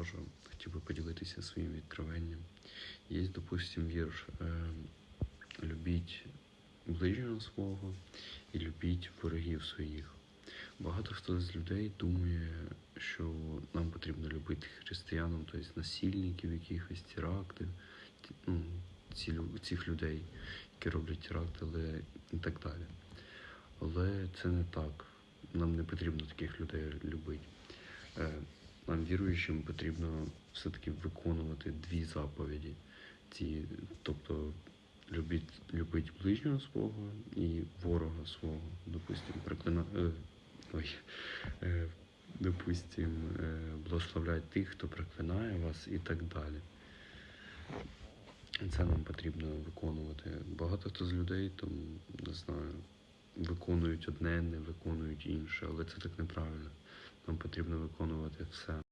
теж хотів би поділитися своїм відкриванням. Є, допустим, вірш е, любіть ближнього свого і любіть ворогів своїх. Багато хто з людей думає, що нам потрібно любити християнам, тобто насильників, якихось терактів, ну, цих людей, які роблять теракти, але і так далі. Але це не так. Нам не потрібно таких людей любити. Нам віруючим потрібно все-таки виконувати дві заповіді. Ці, тобто любіть, любить ближнього свого і ворога свого. Допустим, проклина... е, ой, е, допустим, е, тих, хто проклинає вас і так далі. Це нам потрібно виконувати. Багато хто з людей там, не знаю, виконують одне, не виконують інше, але це так неправильно. Нам потрібно виконувати все.